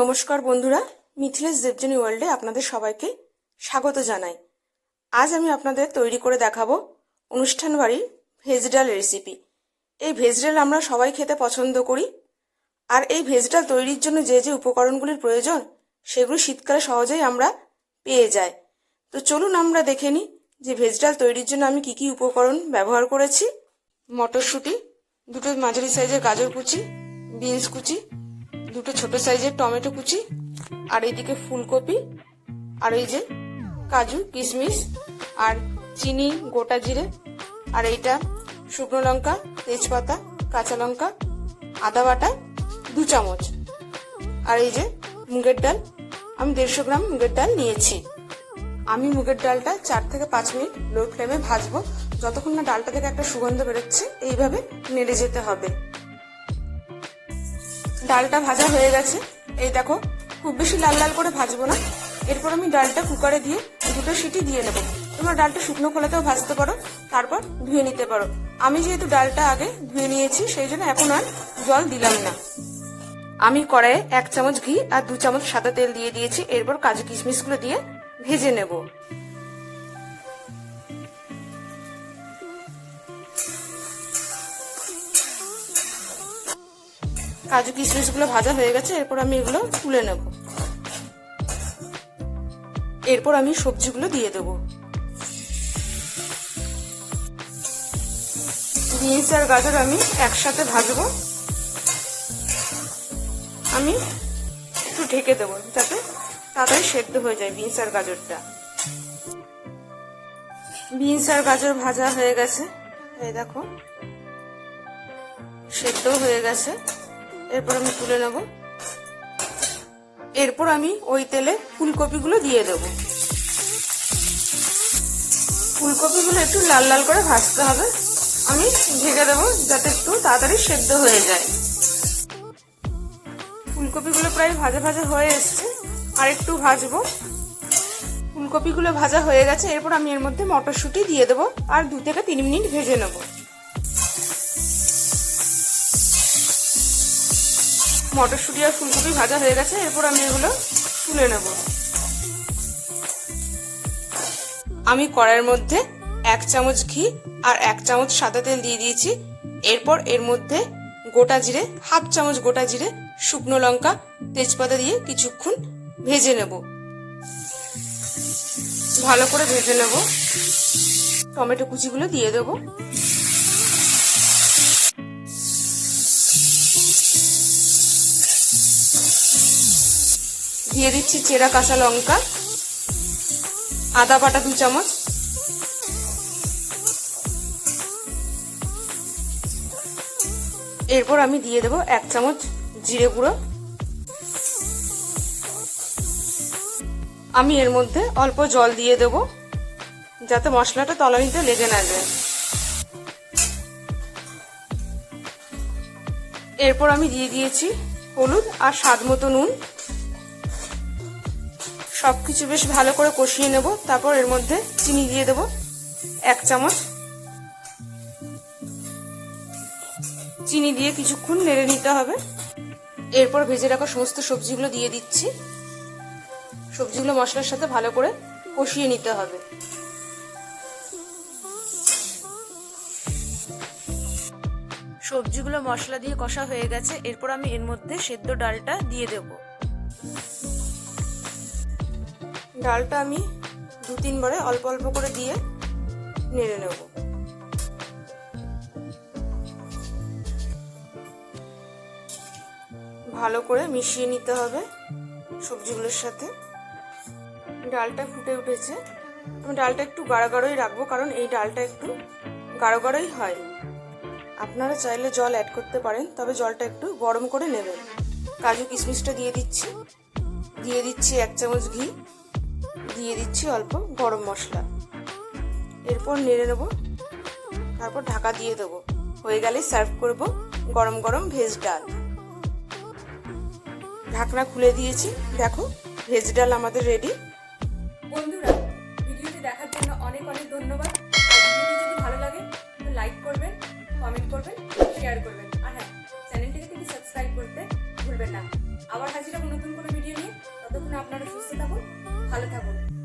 নমস্কার বন্ধুরা, মিথিলেশ দেবজনী ওয়ার্ল্ডে আপনাদের সবাইকে স্বাগত জানাই। আজ আমি আপনাদের তৈরি করে দেখাবো অনুষ্ঠান বাড়ির ভেজ ডাল রেসিপি এই ভেজ ডাল আমরা সবাই খেতে পছন্দ করি। আর এই ভেজ ডাল তৈরির জন্য যে যে উপকরণগুলির প্রয়োজন, সেগুলো শীতকালে সহজেই আমরা পেয়ে যাই। তো চলুন আমরা দেখে নিই যে ভেজ ডাল তৈরির জন্য আমি কি কি উপকরণ ব্যবহার করেছি। মটরশুঁটি, দুটো মাঝারি সাইজের গাজর কুচি, বিনস কুচি দুটো ছোট সাইজের টমেটো কুচি, আর এইদিকে ফুলকপি, আর এই যে কাজু, কিশমিশ, আর চিনি, গোটা জিরে, আর এইটা শুকনো লঙ্কা, তেজপাতা, কাঁচা লঙ্কা, আদা বাটা, দু চামচ। আর এই যে মুগের ডাল, আমি দেড়শো গ্রাম মুগের ডাল নিয়েছি। আমি মুগের ডালটা চার থেকে পাঁচ মিনিট লো ফ্লেমে ভাজবো। যতক্ষণ না ডালটা থেকে একটা সুগন্ধ বেরোচ্ছে, এইভাবে নেড়ে যেতে হবে। ডালটা ভাজা হয়ে গেছে। এই দেখো, খুব বেশি লাল লাল করে ভাজবো না। এরপর আমি ডালটা কুকারে দিয়ে দুটো সিটি দিয়ে নেব। তোমরা ডালটা শুকনো খোলাতেও ভাজতে পারো, তারপর ধুয়ে নিতে পারো। আমি যেহেতু ডালটা আগে ধুয়ে নিয়েছি, সেই জন্য এখন আর জল দিলাম না। আমি কড়াইয়ে এক চামচ ঘি আর দু চামচ সাদা তেল দিয়ে দিয়েছি। এরপর কাজু কিশমিশগুলো দিয়ে ভেজে নেব। কাজু কিশমিশগুলো ভাজা হয়ে গেছে, এরপর আমি এগুলো তুলে নেব। এরপর আমি সবজিগুলো দিয়ে দেব। বিনস আর গাজর আমি একসাথে ভাজবো। আমি একটু ঢেকে দেবো, যাতে তাড়াতাড়ি সেদ্ধ হয়ে যায় বিনস আর গাজরটা। বিনস আর গাজর ভাজা হয়ে গেছে। এই দেখো, সেদ্ধ হয়ে গেছে। এরপর আমি তুলে নেব। এরপর আমি ওই তেলে ফুলকপিগুলো দিয়ে দেব। ফুলকপিগুলো একটু লাল লাল করে ভাজতে হবে। আমি ঢেকে দেবো যাতে একটু তাড়াতাড়ি সেদ্ধ হয়ে যায়। ফুলকপিগুলো প্রায় ভাজা ভাজা হয়ে এসছে। আর একটু ভাজবো। ফুলকপিগুলো ভাজা হয়ে গেছে। এরপর আমি এর মধ্যে মটরশুঁটি দিয়ে দেবো। আর দু থেকে তিন মিনিট ভেজে নেব। মটরশুঁটি আর ফুলকপি ভাজা হয়ে গেছে, এরপর আমি এগুলো তুলে নেব। আমি কড়াইয়ের মধ্যে এক চামচ ঘি আর এক চামচ সাদা তেল দিয়ে দিয়েছি। এরপর এর মধ্যে গোটা জিরে, হাফ চামচ গোটা জিরে, শুকনো লঙ্কা, তেজপাতা দিয়ে কিছুক্ষণ ভেজে নেব। ভালো করে ভেজে নেব। টমেটো কুচিগুলো দিয়ে দেবো। দিয়ে দিচ্ছি চেরা কাঁচা লঙ্কা, আদা বাটা দু চামচ। এরপর আমি দিয়ে দেব এক চামচ জিরে গুঁড়ো। আমি এর মধ্যে অল্প জল দিয়ে দেব, যাতে মশলাটা তলানিতে লেগে না যায়। এরপর আমি দিয়ে দিয়েছি হলুদ আর স্বাদ মতো নুন। সব কিছু বেশ ভালো করে কষিয়ে নেব। তারপর এর মধ্যে চিনি দিয়ে দেব, এক চামচ। চিনি দিয়ে কিছুক্ষণ নেড়ে নিতে হবে। এরপর ভেজে রাখা সমস্ত সবজিগুলো দিয়ে দিচ্ছি। সবজিগুলো মশলার সাথে ভালো করে কষিয়ে নিতে হবে। সবজিগুলো মশলা দিয়ে কষা হয়ে গেছে। এরপর আমি এর মধ্যে সেদ্ধ ডালটা দিয়ে দেবো। ডালটা আমি দু তিনবারে অল্প অল্প করে দিয়ে নেড়ে নেব। ভালো করে মিশিয়ে নিতে হবে সবজিগুলোর সাথে। ডালটা ফুটে উঠেছে। আমি ডালটা একটু গাঢ় গাঢ়ই রাখব, কারণ এই ডালটা একটু গাঢ় গাঢ়ই হয়। আপনারা চাইলে জল অ্যাড করতে পারেন, তবে জলটা একটু গরম করে নেবেন। কাজু কিশমিশটা দিয়ে দিচ্ছি। দিয়ে দিচ্ছি এক চামচ ঘি। দিয়ে দিচ্ছি অল্প গরম মশলা। এরপর নেড়ে নেব। তারপর ঢাকা দিয়ে দেবো। হয়ে গেলে সার্ভ করব গরম গরম ভেজ ডাল। ঢাকনা খুলে দিয়েছি। দেখো ভেজ ডাল আমাদের রেডি বন্ধুরা, ভিডিওটি দেখার জন্য অনেক অনেক ধন্যবাদ। ভিডিওটি যদি ভালো লাগে লাইক করবেন কমেন্ট করবেন শেয়ার করবেন। আর হ্যাঁ চ্যানেলটিকে কিন্তু সাবস্ক্রাইব করতে ভুলবেন না। আবার হাজির নতুন কোনো ভালো থাকুন